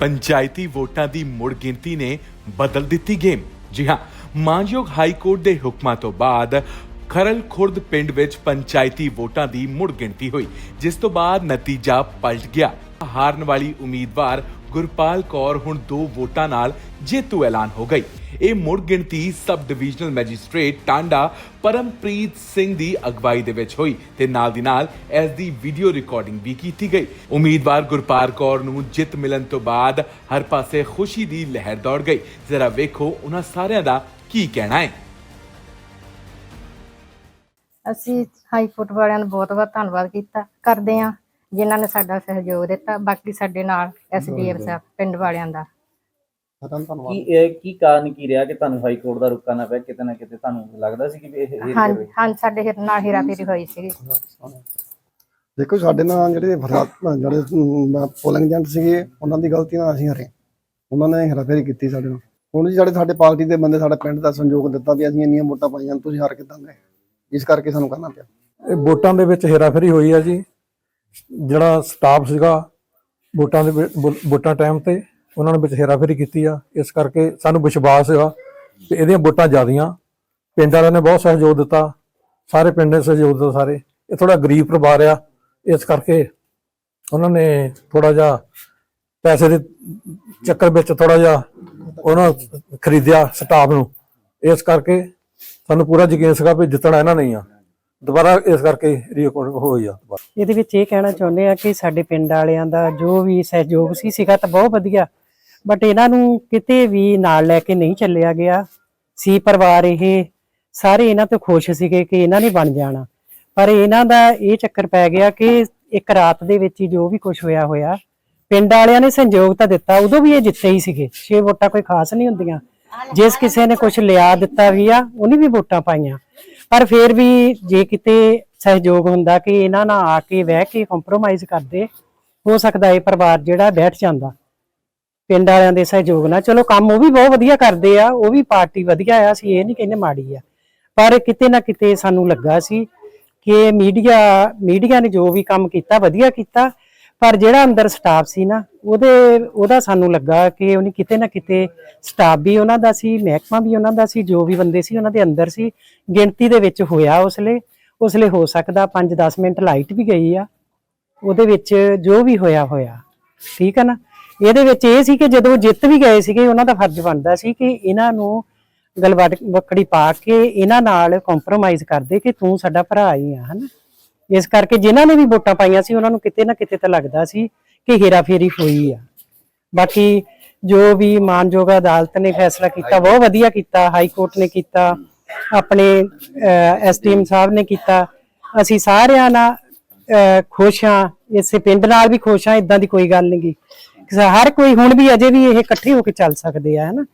ਪੰਚਾਇਤੀ ਵੋਟਾਂ ਦੀ ਮੁੜ ਗਿਣਤੀ ਨੇ ਬਦਲ ਦਿੱਤੀ ਗੇਮ। ਜੀ ਹਾਂ, ਮਾਨਯੋਗ ਹਾਈ ਕੋਰਟ ਦੇ ਹੁਕਮਾਂ ਤੋਂ ਬਾਅਦ ਖਰਲ ਖੁਰਦ ਪਿੰਡ ਵਿੱਚ ਪੰਚਾਇਤੀ ਵੋਟਾਂ ਦੀ ਮੁੜ ਗਿਣਤੀ ਹੋਈ, ਜਿਸ ਤੋਂ ਬਾਅਦ ਨਤੀਜਾ ਪਲਟ ਗਿਆ। ਹਾਰਨ ਵਾਲੀ ਉਮੀਦਵਾਰ ਗੁਰਪਾਲ ਕੌਰ ਹੁਣ ਦੋ ਵੋਟਾਂ ਨਾਲ ਜੇਤੂ ਐਲਾਨ ਹੋ ਗਈ। ਇਹ ਮੁੜ ਗਿਣਤੀ sub divisional magistrate Tanda Parampreet Singh ਦੀ ਅਗਵਾਈ ਦੇ ਵਿੱਚ ਹੋਈ ਤੇ ਨਾਲ ਦੀ ਨਾਲ ਇਸ ਦੀ ਵੀਡੀਓ ਰਿਕਾਰਡਿੰਗ ਵੀ ਕੀਤੀ ਗਈ। ਉਮੀਦਵਾਰ ਗੁਰਪਾਲ ਕੌਰ ਨੂੰ ਜਿੱਤ ਮਿਲਣ ਤੋਂ ਬਾਅਦ ਹਰ ਪਾਸੇ ਖੁਸ਼ੀ ਦੀ ਲਹਿਰ ਦੌੜ ਗਈ। ਜ਼ਰਾ ਵੇਖੋ ਉਹਨਾਂ ਸਾਰਿਆਂ ਦਾ ਕੀ ਕਹਿਣਾ ਹੈ। ਅਸੀਂ ਹਾਈ ਕੋਰਟ ਵਾਲਿਆਂ ਨੂੰ ਬਹੁਤ ਬਹੁਤ ਧੰਨਵਾਦ ਕੀਤਾ। ਕਰਦੇ ਹਾਂ ਜਿਨ੍ਹਾਂ ਨੇ ਸਾਡਾ ਸਹਿਯੋਗ ਦਿੱਤਾ ਬਾਕੀ ਸਾਡੇ ਨਾਲ ਐਸਡੀਐਮ ਸਾਹਿਬ ਪਿੰਡ ਵਾਲਿਆਂ ਦਾ। ਕੀ ਇਹ ਕੀ ਕਾਰਨ ਕੀ ਰਿਹਾ ਕਿ ਤੁਹਾਨੂੰ ਹਾਈ ਕੋਰਟ ਦਾ ਰੁਕ ਕਰਨਾ ਪਿਆ? ਕਿਤੇ ਨਾ ਕਿਤੇ ਤੁਹਾਨੂੰ ਲੱਗਦਾ ਸੀ ਕਿ ਵੀ ਇਹ ਹਾਂ ਹਾਂ ਸਾਡੇ ਹਿਰ ਨਾਲ ਹੀਰਾ ਫੇਰੀ ਹੋਈ ਸੀ ਦੇਖੋ ਸਾਡੇ ਨਾਲ ਜਿਹੜੇ ਫਰਾਤ ਜਿਹੜੇ ਪੋਲਿੰਗ ਏਜੰਟ ਸੀਗੇ ਉਹਨਾਂ ਦੀ ਗਲਤੀ ਨਾਲ ਅਸੀਂ ਹਰੇ। ਉਹਨਾਂ ਨੇ ਹੇਰਾਫੇਰੀ ਕੀਤੀ ਸਾਡੇ ਨਾਲ। ਹੁਣ ਜੀ ਸਾਡੇ ਸਾਡੇ ਪਾਰਟੀ ਦੇ ਬੰਦੇ ਸਾਡਾ ਪਿੰਡ ਦਾ ਸੰਯੋਗ ਦਿੱਤਾ ਵੀ ਅਸੀਂ ਇੰਨੀਆਂ ਵੋਟਾਂ ਪਾਈਆਂ ਤੁਸੀਂ ਹਾਰ ਕਿੱਦਾਂ ਗਏ? ਇਸ ਕਰਕੇ ਸਾਨੂੰ ਕਰਨਾ ਪਿਆ। ਇਹ ਵੋਟਾਂ ਦੇ ਵਿੱਚ ਹੇਰਾਫੇਰੀ ਹੋਈ ਹੈ ਜੀ। ਜਿਹੜਾ ਸਟਾਫ ਸੀਗਾ, ਵੋਟਾਂ ਦੇ ਵਿੱਚ- ਵੋਟਾਂ ਟਾਈਮ ਤੇ ਉਹਨਾਂ ਨੇ ਵਿੱਚ ਹੇਰਾਫੇਰੀ ਕੀਤੀ ਆ। ਇਸ ਕਰਕੇ ਸਾਨੂੰ ਵਿਸ਼ਵਾਸ ਸੀਗਾ ਕਿ ਇਹਦੀਆਂ ਵੋਟਾਂ ਜ਼ਿਆਦੀਆਂ। ਪਿੰਡ ਵਾਲਿਆਂ ਨੇ ਬਹੁਤ ਸਹਿਯੋਗ ਦਿੱਤਾ। ਸਾਰੇ ਪਿੰਡ ਨੇ ਸਹਿਯੋਗ ਦਿੱਤਾ ਸਾਰੇ। ਇਹ ਥੋੜਾ ਗਰੀਬ ਪਰਿਵਾਰ ਆ। ਇਸ ਕਰਕੇ ਉਹਨਾਂ ਨੇ ਥੋੜਾ ਜਿਹਾ ਪੈਸੇ ਦੇ ਚੱਕਰ ਵਿੱਚ ਥੋੜਾ ਜਿਹਾ ਉਹਨਾਂ ਖਰੀਦਿਆ ਸਟਾਫ ਨੂੰ। ਇਸ ਕਰਕੇ ਸਾਨੂੰ ਪੂਰਾ ਯਕੀਨ ਸੀਗਾ ਵੀ ਜਿੱਤਣਾ ਇਹਨਾਂ ਨਹੀਂ ਆ। ਦੁਬਾਰਾ ਇਸ ਕਰਕੇ ਰੀਕਾਰਡ ਹੋਈ ਆ ਦੁਬਾਰਾ। ਇਹਦੇ ਵਿੱਚ ਇਹ ਕਹਿਣਾ ਚਾਹੁੰਦੇ ਆ ਕਿ ਸਾਡੇ ਪਿੰਡ ਵਾਲਿਆਂ ਦਾ ਜੋ ਵੀ ਸਹਿਯੋਗ ਸੀ, ਸੀਗਾ ਤਾਂ ਬਹੁਤ ਵਧੀਆ। ਬਟ ਇਹਨਾਂ ਨੂੰ ਕਿਤੇ ਵੀ ਨਾਲ ਲੈ ਕੇ ਨਹੀਂ ਚੱਲਿਆ ਗਿਆ। ਸੀ ਪਰਿਵਾਰ ਇਹ, ਸਾਰੇ ਇਹਨਾਂ ਤੋਂ ਖੁਸ਼ ਸੀਗੇ ਕਿ ਇਹਨਾਂ ਨੇ ਬਣ ਜਾਣਾ। ਪਰ ਇਹਨਾਂ ਦਾ ਇਹ ਚੱਕਰ ਪੈ ਗਿਆ ਕਿ ਇੱਕ ਰਾਤ ਦੇ ਵਿੱਚ ਹੀ ਜੋ ਵੀ ਕੁਝ ਹੋਇਆ ਹੋਇਆ, ਪਿੰਡ ਵਾਲਿਆਂ ਨੇ ਸਹਿਯੋਗ ਤਾਂ ਦਿੱਤਾ, ਉਦੋਂ ਵੀ ਇਹ ਜਿੱਤੇ ਹੀ ਸੀਗੇ। 6 ਵੋਟਾਂ ਕੋਈ ਖਾਸ ਨਹੀਂ ਹੁੰਦੀਆਂ। ਜਿਸ ਕਿਸੇ ਨੇ ਕੁਝ ਲਿਆ ਦਿੱਤਾ ਵੀ ਆ, ਉਹਨੇ ਵੀ ਵੋਟਾਂ ਪਾਈਆਂ। ਪਰ ਫਿਰ ਵੀ ਜੇ ਕਿਤੇ ਸਹਿਯੋਗ ਹੁੰਦਾ ਕਿ ਇਹਨਾਂ ਨਾਲ ਆ ਕੇ ਬਹਿ ਕੇ ਕੰਪਰੋਮਾਈਜ਼ ਕਰਦੇ, ਹੋ ਸਕਦਾ ਇਹ ਪਰਿਵਾਰ ਜਿਹੜਾ ਬੈਠ ਜਾਂਦਾ। ਪਿੰਡ ਵਾਲਿਆਂ ਦੇ ਸਹਿਯੋਗ ਨਾਲ। ਚਲੋ ਕੰਮ ਉਹ ਵੀ ਬਹੁਤ ਵਧੀਆ ਕਰਦੇ ਆ, ਉਹ ਵੀ ਪਾਰਟੀ ਵਧੀਆ ਆ, ਅਸੀਂ ਇਹ ਨਹੀਂ ਕਹਿੰਦੇ ਮਾੜੀ ਆ। ਪਰ ਕਿਤੇ ਨਾ ਕਿਤੇ ਸਾਨੂੰ ਲੱਗਾ ਸੀ ਕਿ ਮੀਡੀਆ ਮੀਡੀਆ ਨੇ ਜੋ ਵੀ ਕੰਮ ਕੀਤਾ, ਵਧੀਆ ਕੀਤਾ। ਪਰ ਜਿਹੜਾ ਅੰਦਰ ਸਟਾਫ ਸੀ ਨਾ, ਉਹਦੇ, ਉਹਦਾ ਸਾਨੂੰ ਲੱਗਾ ਕਿ ਉਹਨੇ ਕਿਤੇ ਨਾ ਕਿਤੇ ਸਟਾਫ ਵੀ ਉਹਨਾਂ ਦਾ ਸੀ, ਮਹਿਕਮਾ ਵੀ ਉਹਨਾਂ ਦਾ ਸੀ, ਜੋ ਵੀ ਬੰਦੇ ਸੀ ਉਹਨਾਂ ਦੇ ਅੰਦਰ ਸੀ, ਗਿਣਤੀ ਦੇ ਵਿੱਚ ਹੋਇਆ ਉਸਲੇ ਉਸਲੇ ਹੋ ਸਕਦਾ 5-10 ਮਿੰਟ ਲਾਈਟ ਵੀ ਗਈ ਆ, ਉਹਦੇ ਵਿੱਚ ਜੋ ਵੀ ਹੋਇਆ ਹੋਇਆ। ਠੀਕ ਹੈ ਨਾ? ਇਹਦੇ ਵਿੱਚ ਇਹ ਸੀ ਕਿ ਜਦੋਂ ਜਿੱਤ ਵੀ ਗਏ ਸੀਗੇ, ਉਹਨਾਂ ਦਾ ਫਰਜ਼ ਬਣਦਾ ਸੀ ਕਿ ਇਹਨਾਂ ਨੂੰ ਗਲਵਟ ਬੱਕੜੀ ਪਾ ਕੇ ਇਹਨਾਂ ਨਾਲ ਕੰਪਰੋਮਾਈਜ਼ ਕਰਦੇ ਕਿ ਤੂੰ ਸਾਡਾ ਭਰਾ ਹੀ ਆ, ਹਨਾ? ਇਸ ਕਰਕੇ ਜਿਨ੍ਹਾਂ ਨੇ ਵੀ ਵੋਟਾਂ ਪਾਈਆਂ ਸੀ ਉਹਨਾਂ ਨੂੰ ਕਿਤੇ ਨਾ ਕਿਤੇ ਤਾਂ ਲੱਗਦਾ ਸੀ ਕਿ ਹੇਰਾਫੇਰੀ ਹੋਈ ਆ। ਬਾਕੀ ਜੋ ਵੀ ਮਾਨਯੋਗ ਅਦਾਲਤ ਨੇ ਫੈਸਲਾ ਕੀਤਾ ਬਹੁਤ ਵਧੀਆ ਕੀਤਾ ਹਾਈ ਕੋਰਟ ਨੇ ਕੀਤਾ ਆਪਣੇ ਐਸਟੀਐਮ ਸਾਹਿਬ ਨੇ ਕੀਤਾ। ਅਸੀਂ ਸਾਰਿਆਂ ਨਾਲ ਖੁਸ਼ ਹਾਂ ਇਸੇ ਪਿੰਡ ਨਾਲ ਵੀ ਖੁਸ਼ ਹਾਂ ਇਦਾਂ ਦੀ ਕੋਈ ਗੱਲ ਨਹੀਂ ਗੀ ਹਰ ਕੋਈ ਹੁਣ ਵੀ ਅਜੇ ਵੀ ਇਹ ਇਕੱਠੇ ਹੋ ਕੇ ਚੱਲ ਸਕਦੇ ਆ ਹਨਾ?